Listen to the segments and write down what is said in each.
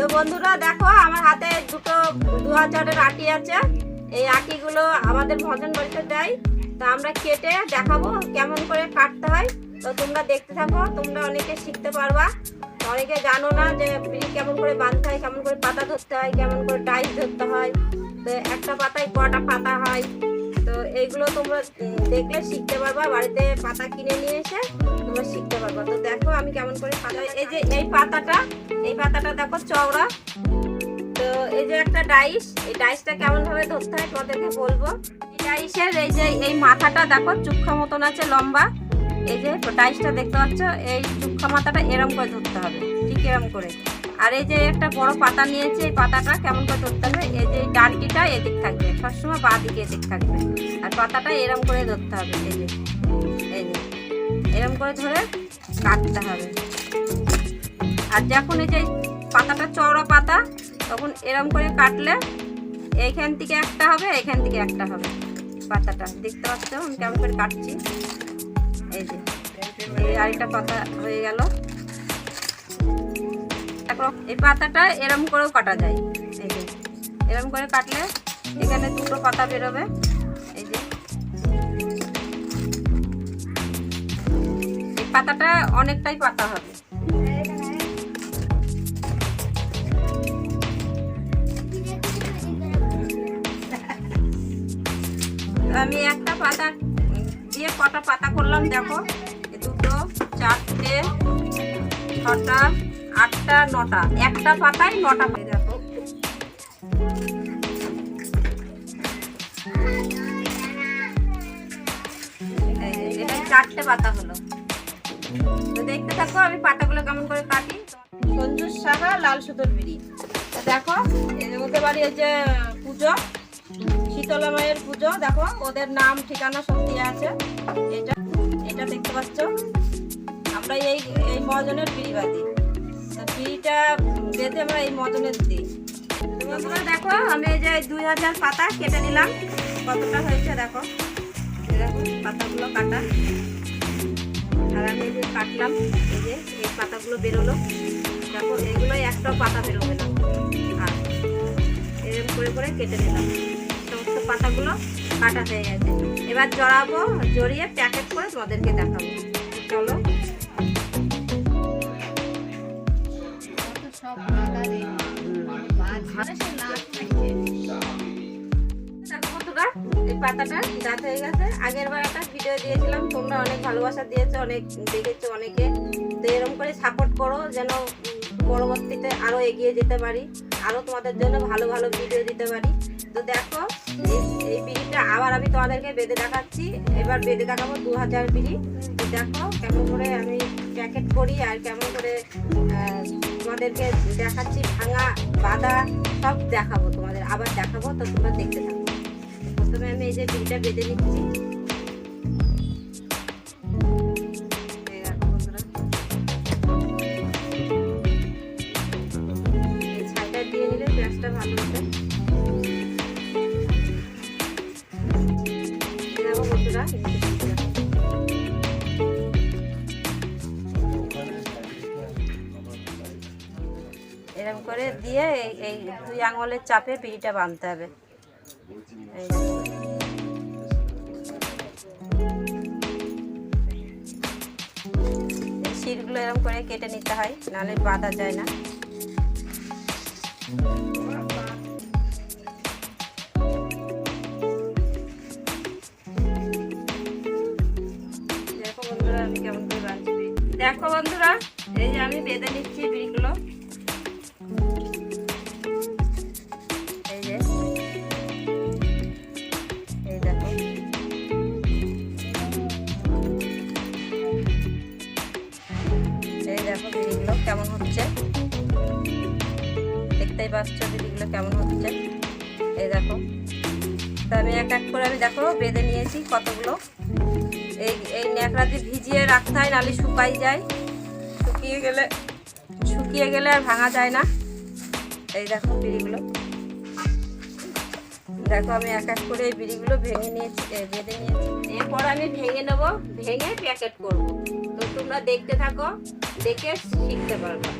তো বন্ধুরা দেখো, আমার হাতে দুটো দু হাজারের আটি আছে। এই আটিগুলো আমাদের ভজন বাড়িতে দেয়। তো আমরা কেটে দেখাবো কেমন করে কাটতে হয়। তো তোমরা দেখতে থাকো, তোমরা অনেকে শিখতে পারবা। অনেকে জানো না যে বিড়ি কেমন করে বাঁধতে হয়, কেমন করে পাতা ধরতে হয়, কেমন করে টাইস ধরতে হয়। তো একটা পাতায় কটা পাতা এইগুলো তোমরা দেখলে শিখতে পারবা। বাড়িতে পাতা কিনে নিয়ে এসে তোমরা শিখতে পারবা। তো দেখো আমি কেমন করে পাতা এই যে এই পাতাটা এই পাতাটা দেখো চওড়া। তো এই যে একটা ডাইস, এই ডাইসটা কেমন ভাবে ধরতে হয় তোমাদেরকে বলব। এই ডাইসের এই যে, এই মাথাটা দেখো, চুক্ষা মতন আছে, লম্বা। এই যে ডাইসটা দেখতে পাচ্ছ, এই চুক্ষা মাথাটা এরম করে ধরতে হবে, ঠিক এরম করে। আর এই যে একটা বড় পাতা নিয়েছে, এই পাতাটা কেমন করে ধরতে হবে? এই যে ডানটিটা এদিক থাকবে। সবসময় বাঁ দিকে এদিক থাকবে। আর পাতাটা এরম করে ধরতে হবে, এই যে এই যে, এরম করে ধরে কাটতে হবে। আর যখন এই যে পাতাটা চওড়া পাতা, তখন এরম করে কাটলে এইখান থেকে একটা হবে এখান থেকে একটা হবে পাতাটা। দেখতে পাচ্ছ? আমি কেমন করে কাটছি। এই যে, এই আরেকটা পাতা হয়ে গেল। এই পাতাটা এরম করেও কাটা যায়। এই যে, এরম করে কাটলে এখানে দুটো পাতা বেরোবে। এই যে। এই পাতাটা অনেকটাই পাতা হবে। আমি একটা পাতা দিয়ে কটা পাতা করলাম, দেখো। দুটো, চারটে, ছটা আটটা নটা। একটা পাতায় নটা পাতা। দেখো। এই যে, এটা চারটে পাতা হলো। দেখতে থাকো আমি পাতাগুলো কেমন করে কাটি। সঞ্জু সাহা লাল সুতোর বিড়ি। দেখো মধ্যে বাড়ি যে পুজো শীতলা মায়ের পুজো দেখো ওদের নাম ঠিকানা সব দেওয়া আছে। এটা এটা দেখতে পাচ্ছ। আমরা এই এই মজনের বিড়ি বাঁধি বিড়িটা বেঁধে আমরা এই মজনের দিই। বন্ধুরা দেখো, আমি এই যে দুই হাজার পাতা কেটে নিলাম। কতটা হয়েছে দেখো। পাতাগুলো কাটা। আর আমি যে কাটলাম, এই যে এই পাতাগুলো বেরোলো। দেখো এগুলো একটাও পাতা বেরোবে না। আর এরকম করে করে কেটে নিলাম। সমস্ত পাতাগুলো কাটা হয়ে গেছে। এবার জড়াবো, জড়িয়ে প্যাকেট করে তোমাদেরকে দেখাবো। চলো। পাতাটা হয়ে গেছে একটা ভিডিও দিয়েছিলাম তোমরা অনেক ভালোবাসা অনেক অনেকে তো এরকম করে সাপোর্ট করো যেন পরবর্তীতে আরও এগিয়ে যেতে পারি আরও তোমাদের জন্য ভালো ভালো ভিডিও দিতে পারি তো দেখো এই- বিড়িটা আবার আমি তোমাদেরকে বেঁধে দেখাচ্ছি। এবার বেঁধে দেখাবো দু হাজার তো দেখো কেমন করে আমি প্যাকেট করি আর কেমন করে তোমাদেরকে দেখাচ্ছি ভাঙা, বাঁধা, সব দেখাবো তোমাদের। আবার দেখাবো, তো তোমরা দেখতে থাকো। প্রথমে আমি এই যে বিলটা বেঁধে নিচ্ছি। করে দিয়ে এই দুই আঙুলের চাপে বিড়িটা বাঁধতে হবে। শিরগুলো এরকম করে কেটে নিতে হয়, নাহলে বাঁধা যায় না। দেখো বন্ধুরা, আমি কেমন দেখো বন্ধুরা, এই যে আমি বেঁধে নিচ্ছি বিড়িগুলো কেমন হচ্ছে? দেখতেই পাচ্ছ বিড়িগুলো কেমন হচ্ছে? এই দেখো। তো আমি এক এক করে আমি দেখো বেঁধে নিয়েছি কতগুলো। এই এই ন্যাকড়া দিয়ে ভিজিয়ে রাখতে হয়, নাহলে শুকাই যায়। শুকিয়ে গেলে শুকিয়ে গেলে আর ভাঙা যায় না। এই দেখো বিড়িগুলো। দেখো আমি এক এক করে এই বিড়িগুলো ভেঙে নিয়েছি বেঁধে নিয়েছি। এরপর আমি ভেঙে নেব, ভেঙে প্যাকেট করব। তোমরা দেখতে থাকো, দেখে শিখতে পারবা।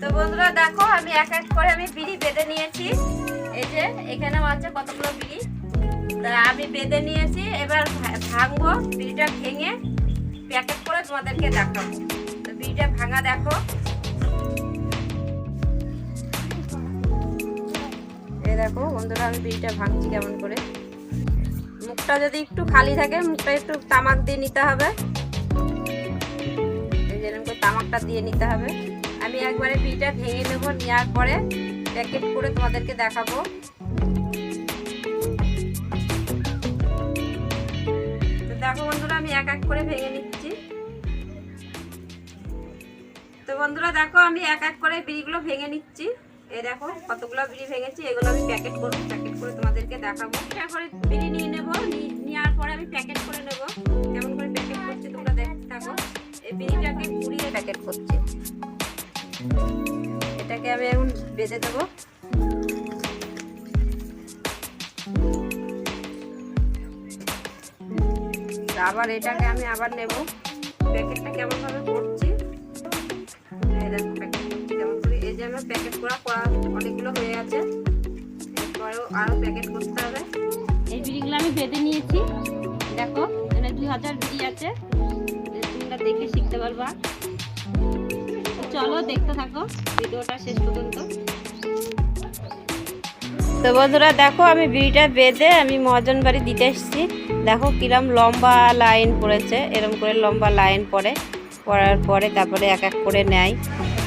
তো বন্ধুরা, দেখো, আমি এক এক করে আমি বিড়ি বেঁধে নিয়েছি। এই যে, এখানেও আছে কতগুলো বিড়ি? তা আমি বেঁধে নিয়েছি, এবার ভাঙবো বিড়িটা ভেঙে, প্যাকেট করে তোমাদেরকে দেখাবো। তো বিড়িটা ভাঙা দেখো। এই দেখো, বন্ধুরা, আমি বিড়িটা ভাঙছি কেমন করে। মুখটা যদি একটু খালি থাকে, মুখটা একটু তামাক দিয়ে নিতে হবে। তামাকটা দিয়ে নিতে হবে। আমি একবারে বিড়িটা ভেঙে নেব, নেওয়ার পরে প্যাকেট করে তোমাদেরকে দেখাবো। তো দেখো বন্ধুরা, আমি এক এক করে ভেঙে নিচ্ছি। তো বন্ধুরা, দেখো, আমি এক এক করে বিড়িগুলো ভেঙে নিচ্ছি। এই দেখো, কতগুলো বিড়ি ভেঙেছি, এগুলো আমি প্যাকেট করব প্যাকেট করে তোমাদেরকে দেখাবো। করে বিড়ি নিয়ে নেব নেওয়ার পরে আমি প্যাকেট করে নেব। প্যাকেট করছি। এটাকে আমি এখন বেঁধে দেবো। আবার এটাকে আমি আবার নেব। প্যাকেটটা কেমন ভাবে করছি করে। এই যে আমার প্যাকেট করা করা অনেকগুলো হয়ে আছে এরপরেও আরও প্যাকেট করতে হবে। এই বিড়িগুলো আমি বেঁধে নিয়েছি। দেখো, এখানে দুই হাজার বিড়ি আছে। তোমরা দেখে শিখতে পারবা। চলো, দেখতে থাকো। ভিডিওটা শেষ পর্যন্ত। তো বন্ধুরা, দেখো, আমি বিড়িটা বেঁধে আমি মহাজন বাড়ি দিতে এসেছি। দেখো, কিরম লম্বা লাইন পড়েছে, এরম করে লম্বা লাইন পড়ে। পড়ার পরে তারপরে এক এক করে নেয়।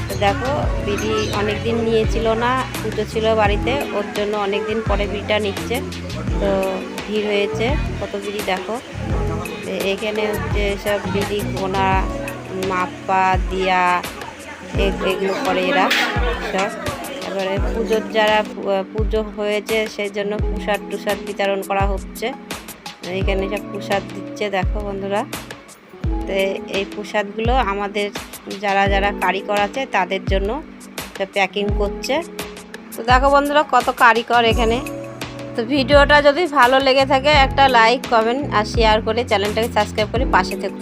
তো দেখো, বিড়ি অনেক দিন নিয়েছিল না পুজো ছিল বাড়িতে, ওর জন্য অনেক দিন পরে বিড়িটা নিচ্ছে। তো ভিড় হয়েছে, কত বিড়ি দেখো। এখানে হচ্ছে সব বিড়ি গোনা মাপা দিয়া এগুলো করে এরা সব। এবারে পুজোর যারা পুজো হয়েছে সেই জন্য প্রসাদ টুসাদ বিতরণ করা হচ্ছে। এখানে সব প্রসাদ দিচ্ছে, দেখো বন্ধুরা। তো এই প্রসাদগুলো আমাদের যারা যারা কারিগর আছে তাদের জন্য প্যাকিং করছে। তো দেখো বন্ধুরা কত কারিগর এখানে। তো ভিডিওটা যদি ভালো লেগে থাকে একটা লাইক, কমেন্ট আর শেয়ার করে চ্যানেলটাকে সাবস্ক্রাইব করে পাশে থেকে।